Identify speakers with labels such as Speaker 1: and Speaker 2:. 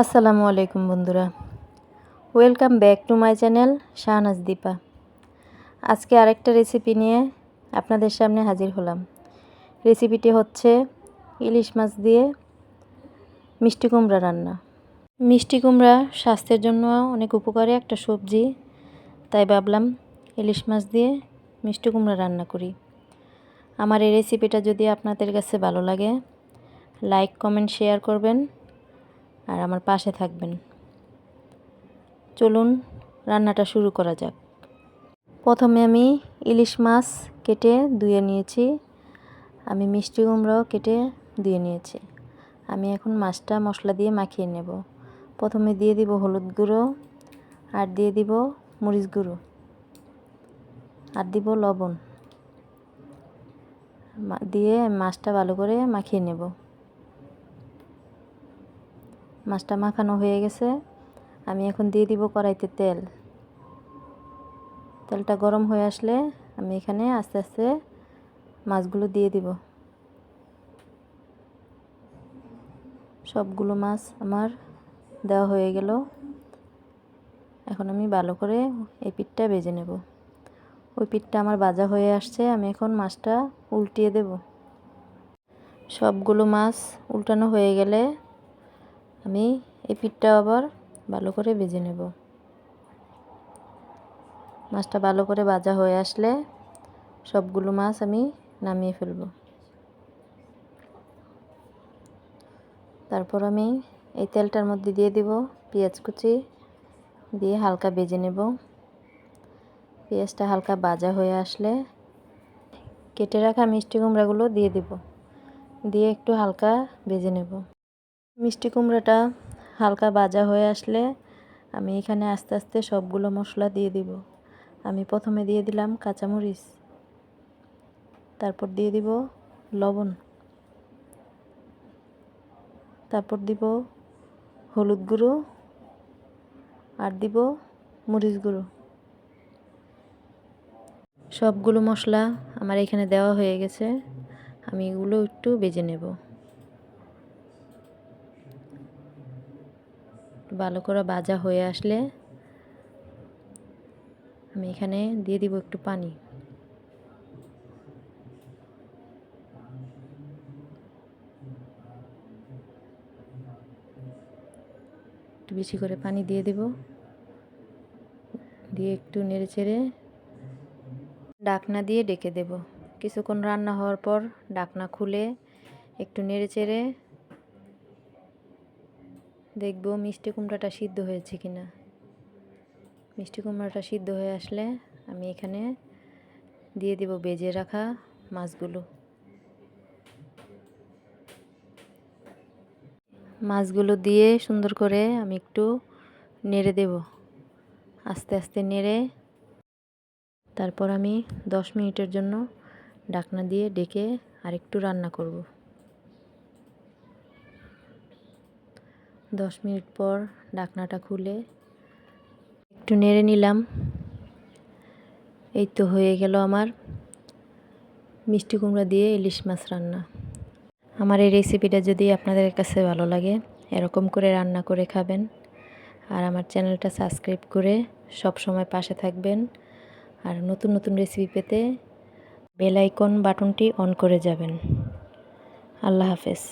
Speaker 1: আসসালামু আলাইকুম বন্ধুরা। Welcome back to my channel Shahnaz Dipa আজকে আরেকটা রেসিপি নিয়ে আপনাদের সামনে হাজির হলাম। রেসিপিটি হচ্ছে ইলিশ মাছ দিয়ে মিষ্টি কুমড়া রান্না। মিষ্টি কুমড়া স্বাস্থ্যের জন্য অনেক উপকারী একটা সবজি, তাই ভাবলাম ইলিশ মাছ দিয়ে মিষ্টি কুমড়া রান্না করি। আমার এই রেসিপিটা যদি আপনাদের কাছে ভালো লাগে লাইক কমেন্ট শেয়ার করবেন। আর আমার পাশে থাকবেন। চলুন, রান্নাটা শুরু করা যাক। প্রথমে আমি ইলিশ মাছ কেটে ধুয়ে নিয়েছি। আমি মিষ্টি কুমড়াও কেটে ধুয়ে নিয়েছি। আমি এখন মাছটা মশলা দিয়ে মাখিয়ে নেব। প্রথমে দিয়ে দিব হলুদ গুঁড়ো আর দিয়ে দিব মরিচ গুঁড়ো আর দিব লবণ। দিয়ে মাছটা ভালো করে মাখিয়ে নেব। মাছটা মাখানো হয়ে গেছে। আমি এখন দিয়ে দিব কড়াইতে তেল। তেলটা গরম হয়ে আসলে আমি এখানে আস্তে আস্তে মাছগুলো দিয়ে দিব। সবগুলো মাছ আমার দেওয়া হয়ে গেল। এখন আমি ভালো করে এই পিঠটা বেজে নেব। ওই পিঠটা আমার বাজা হয়ে আসছে, আমি এখন মাছটা উল্টিয়ে দেব। সবগুলো মাছ উল্টানো হয়ে গেলে আমি এই পিঠটা আবার ভালো করে ভেজে নেব। মাছটা ভালো করে ভাজা হয়ে আসলে সবগুলো মাছ আমি নামিয়ে ফেলব। তারপর আমি এই তেলটার মধ্যে দিয়ে দিব পেঁয়াজ কুচি, দিয়ে হালকা ভেজে নেব। পেঁয়াজটা হালকা ভাজা হয়ে আসলে কেটে রাখা মিষ্টি কুমড়াগুলো দিয়ে দিব। দিয়ে একটু হালকা ভেজে নেব। মিষ্টি কুমড়োটা হালকা ভাজা হয়ে আসলে আমি এখানে আস্তে আস্তে সবগুলো মশলা দিয়ে দিব। আমি প্রথমে দিয়ে দিলাম কাঁচামরিচ, তারপর দিয়ে দিব লবণ, তারপর দিব হলুদ গুঁড়ো আর দিব মরিচ গুঁড়ো। সবগুলো মশলা আমার এখানে দেওয়া হয়ে গেছে, আমি এগুলো একটু বেজে নেব। ভালো করে ভাজা হয়ে আসলে আমি এখানে দিয়ে দিব একটু পানি। একটু বেশি করে পানি দিয়ে দেব। দিয়ে একটু নেড়ে চেড়ে ডাকনা দিয়ে ডেকে দেব। কিছুক্ষণ রান্না হওয়ার পর ডাকনা খুলে একটু নেড়ে চেড়ে দেখব মিষ্টি কুমড়াটা সিদ্ধ হয়েছে কি না মিষ্টি কুমড়াটা সিদ্ধ হয়ে আসলে আমি এখানে দিয়ে দেব বেজে রাখা মাছগুলো। মাছগুলো দিয়ে সুন্দর করে আমি একটু নেড়ে দেব। আস্তে আস্তে নেড়ে তারপর আমি দশ মিনিটের জন্য ডাকনা দিয়ে ডেকে আরেকটু রান্না করব। দশ মিনিট পর ডাকনাটা খুলে একটু নেড়ে নিলাম। এই তো হয়ে গেল আমার মিষ্টি কুমড়া দিয়ে ইলিশ মাছ রান্না। আমার এই রেসিপিটা যদি আপনাদের কাছে ভালো লাগে, এরকম করে রান্না করে খাবেন। আর আমার চ্যানেলটা সাবস্ক্রাইব করে সব সময় পাশে থাকবেন। আর নতুন নতুন রেসিপি পেতে বেল আইকন বাটনটি অন করে যাবেন। আল্লাহ হাফেজ।